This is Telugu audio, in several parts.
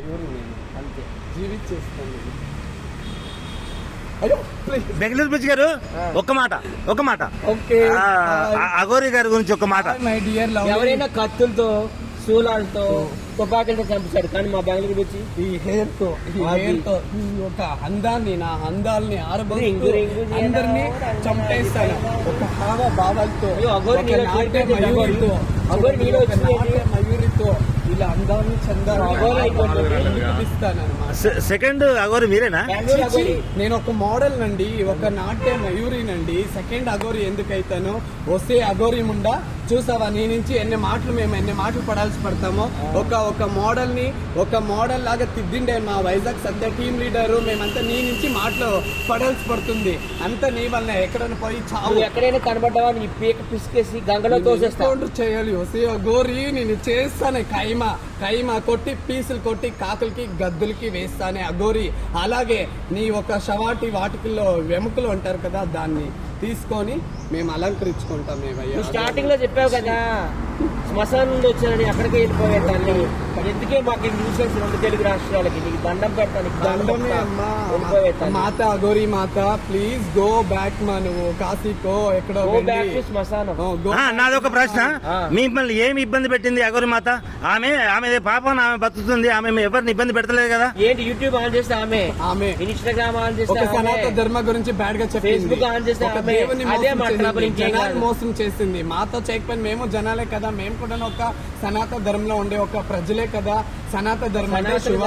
ఎవరు నేను అంతే. జీవించేస్తాను. బెంగళూరు బుజ్జి గారు ఒక్క మాట ఒక్క మాట. ఓకే. అఘోరి గారి గురించి ఒక మాట. మై డియర్ లవ్ ఎవరైనా కత్తులతో శూలాలతో తుపాకులతో చంపుతాడు కానీ మా బెంగళూరు వచ్చి ఈ హెయిర్తో. హెయిర్తో ఒక అందాన్ని నా అందాల్ని చేయనా, అందరినీ చంపేస్తాను. ఒక హావ భావాలతో ఒక మయూరితో ఒక మయూరితో సెకండ్ అఘోరి మీరేనా? నేను ఒక మోడల్ నండి ఒక నాట్య మయూరి నండి సెకండ్ అఘోరి ఎందుకు అయితాను వస్తే అఘోరి ముండా? చూసావా నీ నుంచి ఎన్ని మాటలు మేము ఎన్ని మాటలు పడాల్సి పడతామో? ఒక ఒక మోడల్ని ఒక మోడల్ లాగా తిద్దిండే మా వైజాగ్ సత్య టీమ్ లీడర్. మేమంతా నీ నుంచి మాటలు పడాల్సి పడుతుంది. అంత నీ వల్ల ఎక్కడైనా పోయి చావు. ఎక్కడైనా కనబడ్డావా? నీ పీక పిసికేసి గంగలో తోసేస్తా. చేయాలి. వస్తే గోరి నేను చేస్తానే. కైమ కైమా కొట్టి పీసులు కొట్టి కాకులకి గద్దులకి వేస్తానే అగోరి అలాగే నీ ఒక శవాటి వాటికల్లో వెముకలు ఉంటారు కదా దాన్ని తీసుకొని మేము అలంకరించుకుంటాం మేమయ్యా. స్టార్టింగ్లో చెప్పావు కదా శ్మశానం నుండి వచ్చారని అక్కడికే వెళ్ళిపోయే ఎందుకే మాకు న్యూసెన్స్ రెండు తెలుగు రాష్ట్రాలకి? నీకు దండం పెడతాను దండమే అమ్మా. మాత అగోరి మాత ప్లీజ్ గో బ్యాక్ మా నువ్వు కాశీకో ఎక్కడో గో బ్యాక్ శ్మశానం. ఆ, నాదొక ప్రశ్న. మిమ్మల్ని ఏమి ఇబ్బంది పెట్టింది అఘోరి మాత? ఆమె ఆమె పాపం ఆమె బతుకుతుంది ఆమె ఎవరిని ఇబ్బంది పెడతలేదు కదా? ఏంటి యూట్యూబ్ ఆన్ చేస్తే ఆమె? ఆమె. ఇన్స్టాగ్రామ్ ఆన్ చేస్తే ఆమె? సనాతన ధర్మ గురించి బ్యాడ్గా చెప్పింది. Facebook ఆన్ చేస్తే ఆమె. అదే కాదు. మోసం చేసింది. మాతో చేయకపోయిన మేము జనాలే కదా. మేము కూడా ఒక సనాతన ధర్మంలో ఉండే ఒక ప్రజలే కదా సనాతన ధర్మం శివ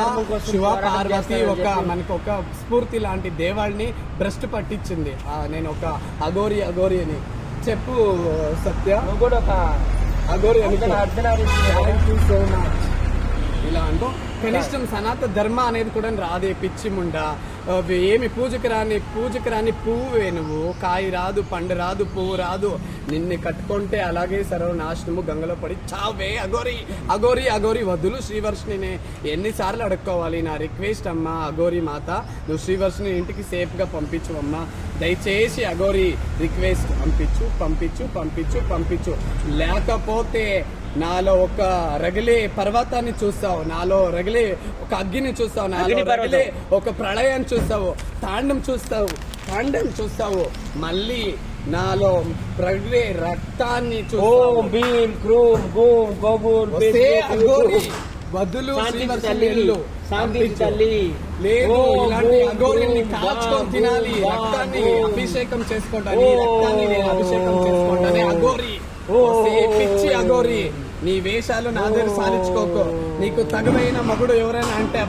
శివ పార్వతి ఒక. మనకి ఒక స్ఫూర్తి లాంటి దేవాళ్ళని భ్రష్టు పట్టించింది. ఆ, నేను ఒక అగోరి అగోరి అని చెప్పు సత్య. కూడా ఒక అగోరి అని ఇలా అంటూ కనిష్టం సనాతన ధర్మ అనేది కూడా రాదే పిచ్చి ముండ. ఏమి పూజకి రాని పూజకి రాని పువ్వు నువ్వు. కాయ రాదు పండు రాదు పువ్వు రాదు. నిన్ను కట్టుకుంటే అలాగే సర్వనాశనము గంగలో పడి చావే అగోరి అగోరి అగోరి వదులు శ్రీవర్షిని ఎన్నిసార్లు అడుక్కోవాలి నా రిక్వెస్ట్ అమ్మా అగోరి మాత. నువ్వు శ్రీవర్షిని ఇంటికి సేఫ్గా పంపించు అమ్మా. దయచేసి అగోరి రిక్వెస్ట్ పంపించు పంపించు పంపించు పంపించు. లేకపోతే నాలో ఒక రగిలే పర్వతాన్ని చూస్తావు. నాలో రగిలే ఒక అగ్గిని చూస్తావు నాలో. రగిలే ఒక ప్రళయాన్ని చూస్తావు తాండం చూస్తావు తాండం చూస్తావు. మళ్ళీ నాలో రగిలే రక్తాన్ని చూస్తావు. తల్లి. తల్లి. లేదు ఓం ఇలాంటి అఘోరిని తినాలి. రక్తాన్ని. అభిషేకం చేసుకుంటాను ఈ రక్తాన్ని నేను అభిషేకం చేసుకుంటానే అఘోరి. పిచ్చి అఘోరి. నీ వేషాలు నా దగ్గర సాధించుకోకు. నీకు తగవైన మగుడు ఎవరైనా అంటే